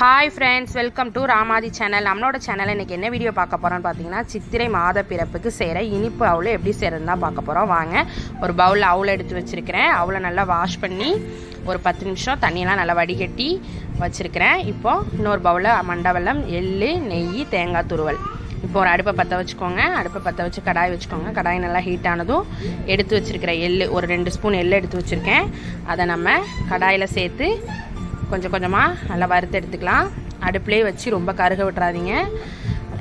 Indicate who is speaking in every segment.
Speaker 1: Hi friends welcome to Ramathi channel நம்மளோட channel இன்றைக்கி என்ன வீடியோ பார்க்க போகிறோம்னு பார்த்தீங்கன்னா சித்திரை மாத பிறப்புக்கு செய்கிற இனிப்பு அவுள் எப்படி செய்கிறதுன்னு தான் பார்க்க போகிறோம் வாங்க ஒரு பவுலில் அவுள் எடுத்து வச்சுருக்கிறேன். அவுளை நல்லா வாஷ் பண்ணி ஒரு பத்து நிமிஷம் தண்ணியெல்லாம் நல்லா வடிகட்டி வச்சுருக்கிறேன். இப்போது இன்னொரு பவுலில் மண்டவெல்லம் எள்ளு நெய் தேங்காய் துருவல். இப்போ ஒரு அடுப்பை பற்ற வச்சுக்கோங்க. அடுப்பை பற்ற வச்சு கடாய் வச்சுக்கோங்க. கடாய் நல்லா ஹீட் ஆனதும் எடுத்து வச்சுருக்கிற எள்ளு ஒரு ரெண்டு ஸ்பூன் எள்ளு எடுத்து வச்சுருக்கேன். அதை நம்ம கடாயில் சேர்த்து கொஞ்சம் கொஞ்சமாக நல்லா வறுத்து எடுத்துக்கலாம். அடுப்புலேயே வச்சு ரொம்ப கருக விட்டுறாதீங்க.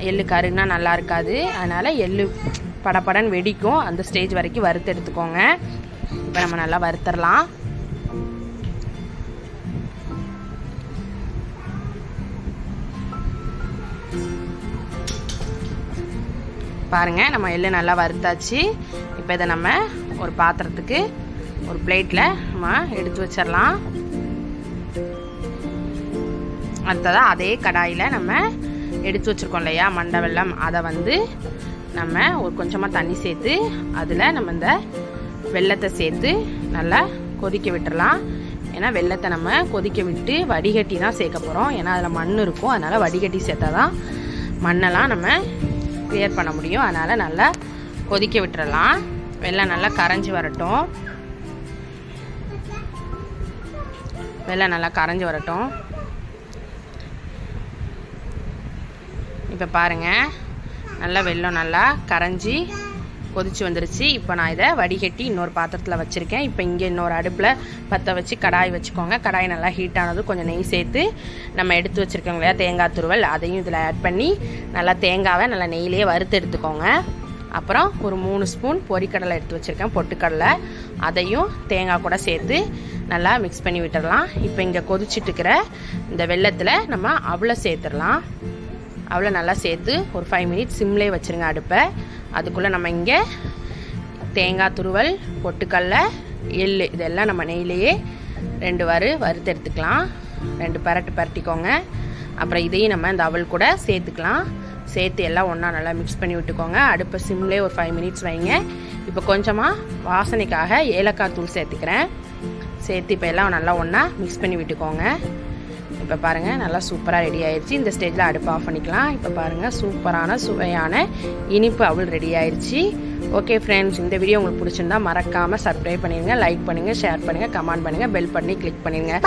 Speaker 1: எள்ளு கருகுனா நல்லா இருக்காது. அதனால் எள்ளு படப்படன்னு வெடிக்கும். அந்த ஸ்டேஜ் வரைக்கும் வறுத்து எடுத்துக்கோங்க. இப்போ நம்ம நல்லா வறுத்துடலாம் பாருங்கள் நம்ம எள்ளு நல்லா வறுத்தாச்சு. இப்போ இதை நம்ம ஒரு பாத்திரத்துக்கு ஒரு பிளேட்டில் நம்ம எடுத்து வச்சிடலாம் அடுத்ததாக அதே கடாயில் நம்ம எடுத்து வச்சுருக்கோம் இல்லையா மண்டை வெள்ளம் அதை வந்து நம்ம ஒரு கொஞ்சமாக தண்ணி சேர்த்து அதில் நம்ம இந்த வெள்ளத்தை சேர்த்து நல்லா கொதிக்க விட்டுறலாம். ஏன்னா வெள்ளத்தை நம்ம கொதிக்க விட்டு வடிகட்டி தான் சேர்க்க போகிறோம் ஏன்னா அதில் மண் இருக்கும். அதனால் வடிகட்டி சேர்த்தா தான் மண்ணெல்லாம் நம்ம கிளியர் பண்ண முடியும். அதனால் நல்லா கொதிக்க விட்டுறலாம். வெள்ளம் நல்லா கரைஞ்சி வரட்டும். வெள்ளம் நல்லா கரைஞ்சி வரட்டும். இப்போ பாருங்கள் நல்லா வெள்ளம் நல்லா கரைஞ்சி கொதிச்சு வந்துருச்சு. இப்போ நான் இதை வடிகட்டி இன்னொரு பாத்திரத்தில் வச்சுருக்கேன். இப்போ இங்கே இன்னொரு அடுப்பில் பற்ற வச்சு கடாய் வச்சுக்கோங்க. கடாய் நல்லா ஹீட் ஆனது கொஞ்சம் நெய் சேர்த்து நம்ம எடுத்து வச்சுருக்கோங்க இல்லையா தேங்காய் துருவல். அதையும் இதில் ஆட் பண்ணி நல்லா தேங்காவை நல்லா நெய்லேயே வறுத்து எடுத்துக்கோங்க. அப்புறம் ஒரு மூணு ஸ்பூன் பொரிக்கடலை எடுத்து வச்சுருக்கேன் பொட்டுக்கடலை. அதையும் தேங்காய் கூட சேர்த்து நல்லா மிக்ஸ் பண்ணி விட்டுடலாம். இப்போ இங்கே கொதிச்சுட்டுக்கிற இந்த வெள்ளத்தில் நம்ம அவளை சேர்த்துடலாம். அவ்வளோ நல்லா சேர்த்து ஒரு ஃபைவ் மினிட்ஸ் சிம்லேயே வச்சுருங்க அடுப்பை. அதுக்குள்ளே நம்ம இங்கே தேங்காய் துருவல் பொட்டுக்கடல எள் இதெல்லாம் நம்ம நெய்லேயே ரெண்டு வறு வறுத்து எடுத்துக்கலாம். ரெண்டு பரட்டு பரட்டிக்கோங்க. அப்புறம் இதையும் நம்ம இந்த அவல் கூட சேர்த்துக்கலாம். சேர்த்து எல்லாம் ஒன்றா நல்லா மிக்ஸ் பண்ணி விட்டுக்கோங்க. அடுப்பை சிம்லேயே ஒரு ஃபைவ் மினிட்ஸ் வைங்க. இப்போ கொஞ்சமாக வாசனைக்காக ஏலக்காய் தூள் சேர்த்துக்கிறேன். சேர்த்து இப்போ எல்லாம் நல்லா ஒன்றா மிக்ஸ் பண்ணி விட்டுக்கோங்க. இப்போ பாருங்கள் நல்லா சூப்பராக ரெடி ஆயிடுச்சு இந்த ஸ்டேஜில் அடுப்பு ஆஃப் பண்ணிக்கலாம். இப்போ பாருங்கள் சூப்பரான சுவையான இனிப்பு அவள் ரெடி ஆயிடுச்சு ஓகே ஃப்ரெண்ட்ஸ் இந்த வீடியோ உங்களுக்கு பிடிச்சிருந்தா மறக்காமல் சப்ஸ்கிரைப் பண்ணிடுங்க லைக் பண்ணுங்கள் ஷேர் பண்ணுங்கள் கமெண்ட் பண்ணுங்கள் பெல் பண்ணி கிளிக் பண்ணிடுங்க.